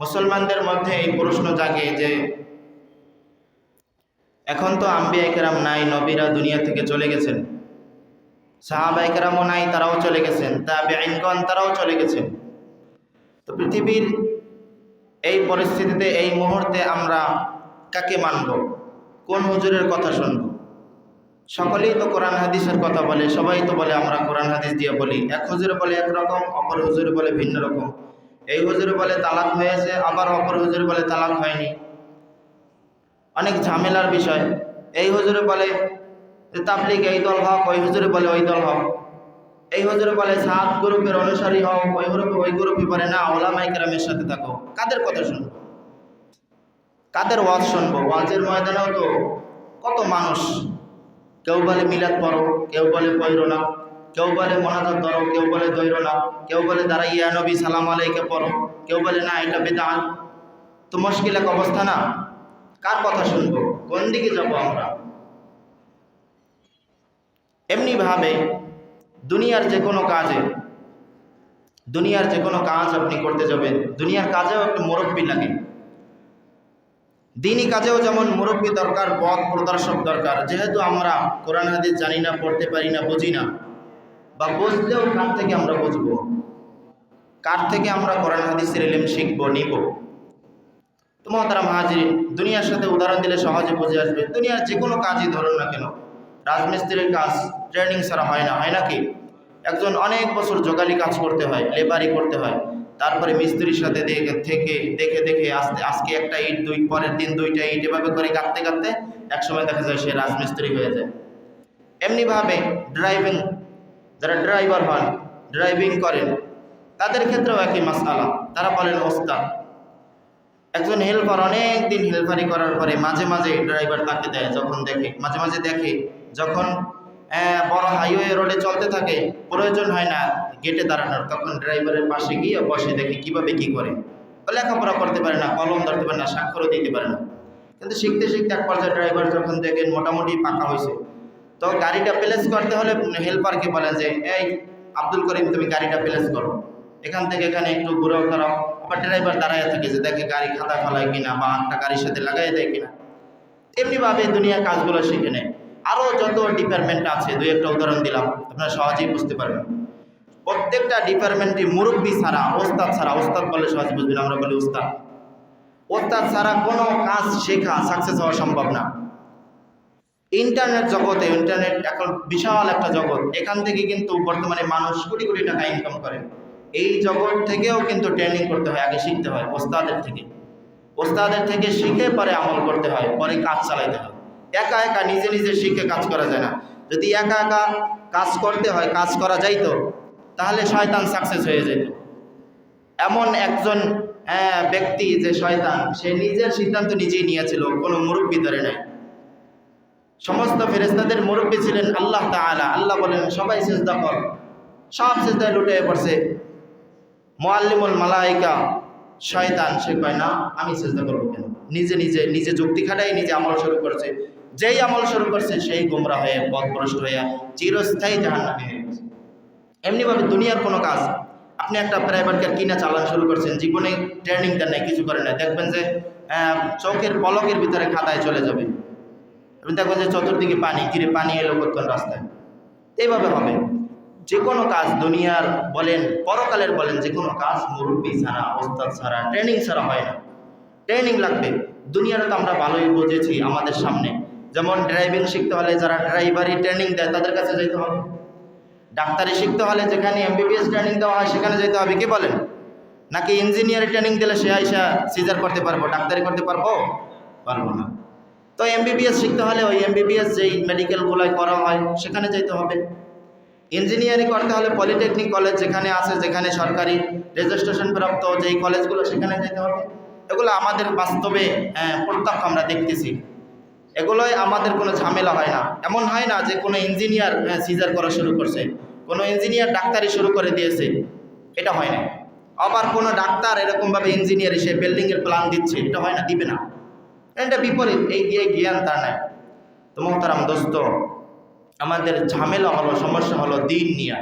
মুসলমানদের মধ্যে এই প্রশ্ন জাগে যে, এখন তো আম্বিয়া কেরাম নাই, নবীরা দুনিয়া থেকে চলে গেছেন। সাহাবাই কেরামও নাই, তারাও চলে গেছেন। তাবে আইনগণ তারাও চলে গেছেন। তো পৃথিবীর এই পরিস্থিতিতে, এই মুহূর্তে আমরা কাকে মানব? কোন হুজুরের কথা শুনব? সকলেই তো কোরআন হাদিসের কথা বলে, সবাই তো বলে, আমরা কোরআন হাদিস দিয়ে বলি। এক হুজুরে বলে একরকম, অপর হুজুরে বলে ভিন্ন রকম। এই হুজুরে বলে তালাক হয়েছে, আবার অপর হুজুরে বলে তালাক হয়নি। অনেক ঝামেলার বিষয়। এই হুজুরে বলে যে তাবলিগ এই দল হক, ওই হুজুরে বলে ওই দল হক। এই হুজুরে বলে সাত গ্রুপের অনুসারী হও, ওই গ্রুপে ওই গ্রুপে বলে, না ওলামাই কেরামের সাথে থাকো। কাদের কথা শুনব? কাদের ওয়াজ শুনব? ওয়াজের ময়দানেও তো কত মানুষ। কেউ বলে মিলাদ পড়ো, কেউ বলে পৈরো না। কেউ বলে মনাজাত ধরো, কেউ বলে দৈর না কেউ বলে দাঁড়া ইয়া নবী সালাম আলাইকে পড়ো, কেউ বলে না, এটা বেদান তো মুশকিল এক অবস্থা না? কার কথা শুনব? কোন দিকে যাব আমরা? এমনিভাবে দুনিয়ার যে কোনো কাজে, দুনিয়ার যে কোনো কাজ আপনি করতে যাবেন। দুনিয়ার কাজেও একটা মুরব্বী লাগে। দিনই কাজেও যেমন মুরব্বী দরকার, পথ প্রদর্শক দরকার। যেহেতু আমরা কোরআন হাদিস জানি না, পড়তে পারি না, বুঝি না। বা বুঝলেও কার থেকে আমরা বুঝব? কার থেকে আমরা কোরআন হাদিসের এলেম শিখব, নিব? তো মহতারাম হাজির দুনিয়ার সাথে উদাহরণ দিলে সহজে বুঝে আসবে, দুনিয়ার যে কোনো কাজই ধরুন না কেন, রাজমিস্ত্রির কাজ, ট্রেনিং ছাড়া হয় না, হয় নাকি একজন অনেক বছর জোগালি কাজ করতে হয়, লেবারি করতে হয়, তারপরে মিস্ত্রির সাথে দেখে থেকে, দেখে দেখে আস্তে, আজকে একটা ইট, দুই, পরের দিন দুইটা ইট, এভাবে করে কাটতে কাটতে, একসময় দেখা যায় সে রাজমিস্ত্রি হয়ে যায়। এমনিভাবে ড্রাইভিং যারা ড্রাইভার হন ড্রাইভিং করেন, তাদের ক্ষেত্রেও একই মাসালা তারা বলেন, ওস্তাদ, একজন হেল্পার অনেক দিন হেল্পারি করার পরে মাঝে মাঝে ড্রাইভার তাকে দেয়, যখন দেখে, মাঝে মাঝে দেখে, যখন বড় হাইওয়ে রোডে চলতে থাকে, প্রয়োজন হয় না গেটে দাঁড়ানোর, তখন ড্রাইভারের পাশে গিয়ে বসে দেখে কীভাবে কি করে। লেখাপড়া করতে পারে না, কলম ধরতে পারে না, স্বাক্ষরও দিতে পারে না। কিন্তু শিখতে শিখতে এক পর্যায়ে ড্রাইভার যখন দেখেন, মোটামুটি পাকা হয়েছে তো গাড়িটা প্লেস করতে হলে হেল্পারকে বলেন যে, এই আব্দুল করিম, তুমি গাড়িটা প্লেস করো। এখান থেকে এখানে একটু ঘুরেও করাও আবার ড্রাইভার দাঁড়ায় থাকে যে, দেখে গাড়ি খাতা ফলায় কিনা বা হাতটা গাড়ির সাথে লাগাই দেয় কিনা? এমনিভাবে দুনিয়া কাজগুলো শিখে নেয়। আরও যত ডিপার্টমেন্ট আছে, দুই একটা উদাহরণ দিলাম, আপনারা সহজেই বুঝতে পারবেন। প্রত্যেকটা ডিপার্টমেন্টে মুরব্বী ছাড়া, ওস্তাদ ছাড়া, ওস্তাদ বলে সহজে বুঝবেন, আমরা বলি ওস্তাদ। ওস্তাদ ছাড়া কোনো কাজ শেখা সাকসেস হওয়া সম্ভব না। ইন্টারনেট জগতে ইন্টারনেট এখন বিশাল একটা জগৎ। এখান থেকে কিন্তু বর্তমানে মানুষ কোটি কোটি টাকা ইনকাম করে। এই জগৎ থেকেও কিন্তু ট্রেনিং করতে হয় আগে শিখতে হয় ওস্তাদের থেকে। ওস্তাদের থেকে শিখে পরে আমল করতে হয় পরে কাজ চালাইতে হয়। একা একা নিজে নিজে শিখে কাজ করা যায় না। যদি একা একা কাজ করতে হয় কাজ করা যাইতো তাহলে শয়তান সাকসেস হয়ে যেত। এমন একজন আহ, ব্যক্তি যে শয়তান সে নিজের সিদ্ধান্ত নিজেই নিয়েছিল কোনো মুরব্বী ধরে নাই। সমস্ত ফেরেস্তাদের মুরব্বী ছিলেন আল্লাহ তাআলা। আল্লাহ বলেন, সবাই সেজদা কর। সব সেজদায় লুটে পড়ছে। মোয়াল্লিমুল মালাইকা, শয়তান, সে কয়, না, আমি চেষ্টা করব কেন? নিজে নিজে নিজে যুক্তি খাটাই, নিজে আমল শুরু করছে। যেই আমল শুরু করছে, সেই গোমরা হয়ে, পথভ্রষ্ট হয়ে, চিরস্থায়ী জাহান্নামে হয়ে গেছে। এমনিভাবে দুনিয়ার কোনো কাজ, আপনি একটা প্রাইভেট কার কিনা চালান শুরু করছেন, জীবনে ট্রেনিং দেন নাই, কিছু করেন না দেখবেন যে চোখের পলকের ভিতরে খাতায় চলে যাবে। আপনি দেখবেন যে চতুর্দিকে পানি। কিরে পানি এলো কোন রাস্তায়। এইভাবে হবে। যে কোনো কাজ দুনিয়ার বলেন, পরকালের বলেন যে কোনো কাজ মুরব্বী ছাড়া, ওস্তাদ ছাড়া, ট্রেনিং ছাড়া হয় না। ট্রেনিং লাগবে। দুনিয়ার তো আমরা ভালোই বুঝেছি আমাদের সামনে। যেমন ড্রাইভিং শিখতে হলে যারা ড্রাইভারি ট্রেনিং দেয়, তাদের কাছে যেতে হবে। ডাক্তারি শিখতে হলে যেখানে এমবিবিএস ট্রেনিং দেওয়া হয়, সেখানে যেতে হবে। কি বলেন? নাকি ইঞ্জিনিয়ারিং ট্রেনিং দিলে সে আইসা সিজার করতে পারব, ডাক্তারি করতে পারব? পারব না। তো এমবিবিএস শিখতে হলে ওই এমবিবিএস যেই মেডিকেলগুলোয় করা হয় সেখানে যেতে হবে। ইঞ্জিনিয়ারিং করতে হলে পলিটেকনিক কলেজ যেখানে আছে যেখানে সরকারি রেজিস্ট্রেশন প্রাপ্ত যেই কলেজগুলো সেখানে যেতে হবে। এগুলো আমাদের বাস্তবে আহ, প্রত্যক্ষ আমরা দেখতেছি। এগুলোই আমাদের কোনো ঝামেলা হয় না। এমন হয় না যে কোনো ইঞ্জিনিয়ার সিজার করা শুরু করছে। কোনো ইঞ্জিনিয়ার ডাক্তারি শুরু করে দিয়েছে। এটা হয় না। আবার কোনো ডাক্তার এরকমভাবে ইঞ্জিনিয়ার এসে বিল্ডিংয়ের প্ল্যান দিচ্ছে। এটা হয় না দিবে না। এটা বিপরীত, এই দিয়ে জ্ঞান তার নাই। তো মোহতারাম দোস্ত, আমাদের ঝামেলা হলো, সমস্যা হলো দিন নিয়ে।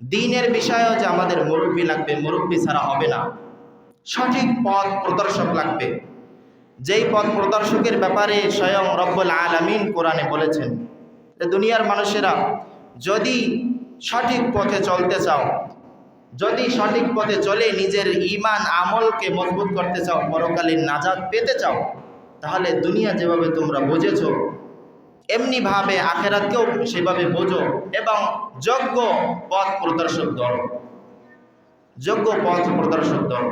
দিনের বিষয়েও যে আমাদের মুরব্বী লাগবে, মুরব্বী ছাড়া হবে না। সঠিক পথ প্রদর্শক লাগবে। যেই পথ প্রদর্শকের ব্যাপারে স্বয়ং রব্বুল আলামিন কোরআনে বলেছেন দুনিয়ার মানুষেরা যদি সঠিক পথে চলতে চাও, যদি সঠিক পথে চলে নিজের ইমান আমলকে মজবুত করতে চাও পরকালীন নাজাদ পেতে চাও তাহলে দুনিয়া যেভাবে তোমরা বুঝেছ এমনিভাবে আখেরাতকেও সেভাবে বোঝো এবং যোগ্য পথ প্রদর্শক দল যোগ্য পথ প্রদর্শক দল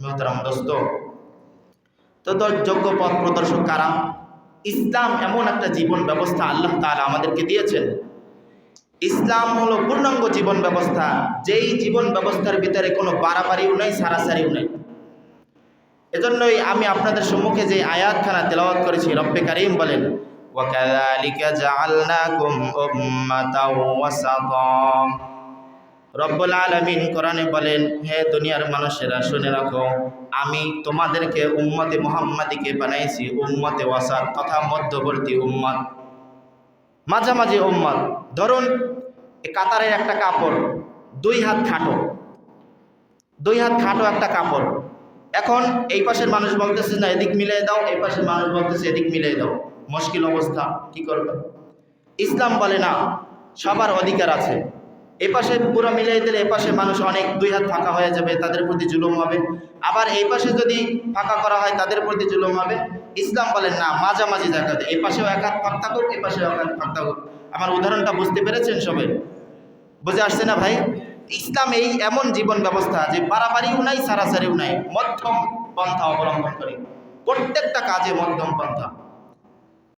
মেহতারাম দোস্ত। তো যোগ্য পথ প্রদর্শক কারা? ইসলাম এমন একটা জীবন ব্যবস্থা আল্লাহ তাআলা আমাদেরকে দিয়েছেন। ইসলাম হলো পূর্ণাঙ্গ জীবন ব্যবস্থা, যেই জীবন ব্যবস্থার ভিতরে কোনো বাড়াবাড়িও নেই, সারাসারিও নেই। এজন্যই আমি আপনাদের সম্মুখে যে আয়াতখানা তেলাওয়াত করেছি রব্বে কারিম বলেন وَكَذَلِكَ جَعَلْنَاكُمْ أُمَّةً وَسَطًا রব্বুল আলমিন কোরআনে বলেন হে দুনিয়ার মানুষেরা শুনে রাখো আমি তোমাদেরকে উম্মতে মোহাম্মদীকে বানাইছি উম্মতে ওয়াসাত তথা মধ্যবর্তী উম্মত মাঝামাঝি উম্মত ধরুন এ কাতারের একটা কাপড় দুই হাত খাটো দুই হাত খাটো একটা কাপড় এখন এই পাশের মানুষ বলতেছে, না, এদিক মিলিয়ে দাও। এই পাশের মানুষ বলতেছে, এদিক মিলিয়ে দাও। মুশকিল অবস্থা, কি করবে? ইসলাম বলে না, সবার অধিকার আছে। এ পাশে পুরো মিলিয়ে দিলে এ পাশে মানুষ অনেক, দুই হাত ফাঁকা হয়ে যাবে, তাদের প্রতি জুলুম হবে। আবার এই পাশে যদি ফাঁকা করা হয়, তাদের প্রতি জুলুম হবে। ইসলাম বলেন না, মাঝামাঝি জায়গাতে এই পাশেও এক হাত ফাঁক থাকুক এ পাশেও এক হাত ফাঁক থাকুক আমার উদাহরণটা বুঝতে পেরেছেন সবাই? বুঝে আসছে না ভাই? ইসলাম এই এমন জীবন ব্যবস্থা যে বাড়াবাড়িও নাই, সারাসারিও নাই, মধ্যম পন্থা অবলম্বন করে। প্রত্যেকটা কাজে মধ্যম পন্থা।